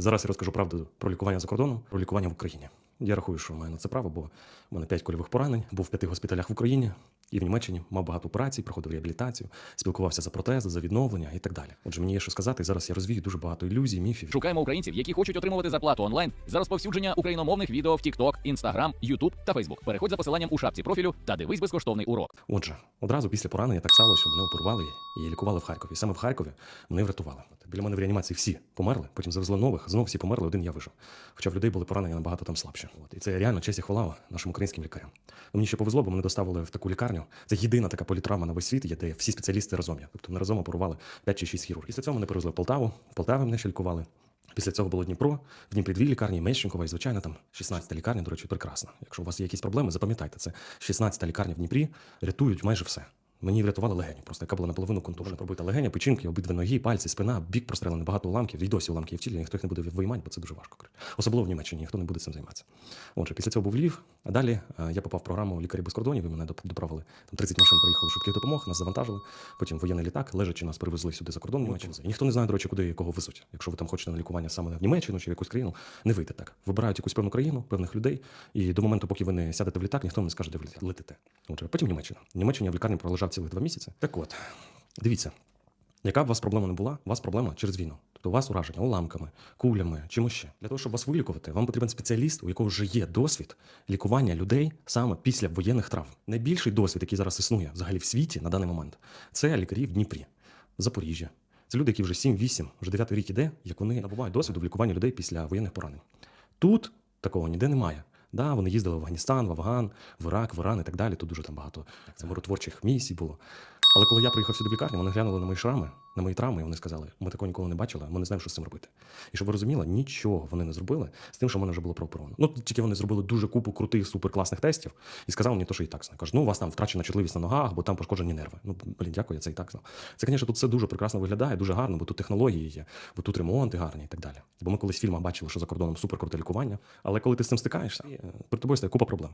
Зараз я розкажу правду про лікування за кордоном, про лікування в Україні. Я рахую, що маю на це право, бо в мене 5 кольових поранень, був в п'яти госпіталях в Україні і в Німеччині, мав багато операцій, проходив реабілітацію, спілкувався за протези, за відновлення і так далі. Отже, мені є що сказати, зараз я розвію дуже багато ілюзій, міфів. Шукаємо українців, які хочуть отримувати зарплату онлайн за розповсюдження україномовних відео в TikTok, Instagram, YouTube та Facebook. Переходь за посиланням у шапці профілю та дивись безкоштовний урок. Отже, одразу після поранення так сталося, що мене оперували і лікували в Харкові. Саме в Харкові мене врятували. Біля мене в реанімації всі померли, потім завезли нових, знову всі померли, один я вижив. Хоча в людей були поранення набагато там слабші. От. І це реально честь і хвала нашим українським лікарям. Ну, мені ще повезло, бо мене доставили в таку лікарню. Це єдина така політравма на весь світ, є, де всі спеціалісти разом є. Тобто ми разом оперували 5 чи 6 хірургів. Після цього мене перевезли в Полтаву, в Полтаві мене ще лікували. Після цього було Дніпро, в Дніпрі дві лікарні, Мещенкова і звичайно там 16 лікарня, до речі, прекрасна. Якщо у вас є якісь проблеми, запам'ятайте це. 16 лікарня в Дніпрі рятують майже все. Мені врятували легеню, просто яка була наполовину контужена. Пробита легеня, печінки, обидві ноги, пальці, спина, бік прострелений, багато уламків. І досі уламки є в тілі, ніхто їх не буде виймати, бо це дуже важко. Особливо в Німеччині, ніхто не буде цим займатися. Отже, після цього був Львів, а далі е, я попав в програму лікарі без кордонів. І мене доправили. Там 30 машин приїхали швидких допомог, нас завантажили. Потім воєнний літак, лежачи нас привезли сюди за кордон в Німеччину. І ніхто не знає, до речі, куди кого везуть. Якщо ви там хочете на лікування саме в Німеччину чи в якусь країну, не вийде так. Вибирають якусь певну країну, певних людей, і до моменту, поки ви не сядете в літак, ніхто не скаже, де ви летите. Отже, потім Німеччина. В Німеччині в лікарні пролежав цілих два місяці. Так от, дивіться, яка б у вас проблема не була, у вас проблема через війну. Тобто у вас ураження уламками, кулями, чимось ще. Для того, щоб вас вилікувати, вам потрібен спеціаліст, у якого вже є досвід лікування людей саме після воєнних травм. Найбільший досвід, який зараз існує взагалі в світі на даний момент, це лікарі в Дніпрі, Запоріжжя. Це люди, які вже 7-8, вже 9 рік іде, як вони набувають досвіду в лікуванні людей після воєнних поранень. Тут такого ніде немає. Да, вони їздили в Афганістан, в Афган, в Ірак, в Іран і так далі. Тут дуже там багато миротворчих місій було. Але коли я приїхав сюди в лікарню, вони глянули на мої шрами, на мої травми, і вони сказали, ми такого ніколи не бачили, ми не знаємо, що з цим робити. І щоб ви розуміли, нічого вони не зробили з тим, що в мене вже було прооперовано. Ну тільки вони зробили дуже купу крутих, суперкласних тестів і сказали мені, то, що і так знаю. Кажуть, ну у вас там втрачена чутливість на ногах, бо там пошкоджені нерви. Ну блін, дякую, я це і так знав. Це, звісно, тут все дуже прекрасно виглядає, дуже гарно, бо тут технології є, бо тут ремонти гарні і так далі. Бо ми колись в фільмах бачили, що за кордоном суперкруте лікування. Але коли ти з цим стикаєшся, е, тобою стає купа проблем.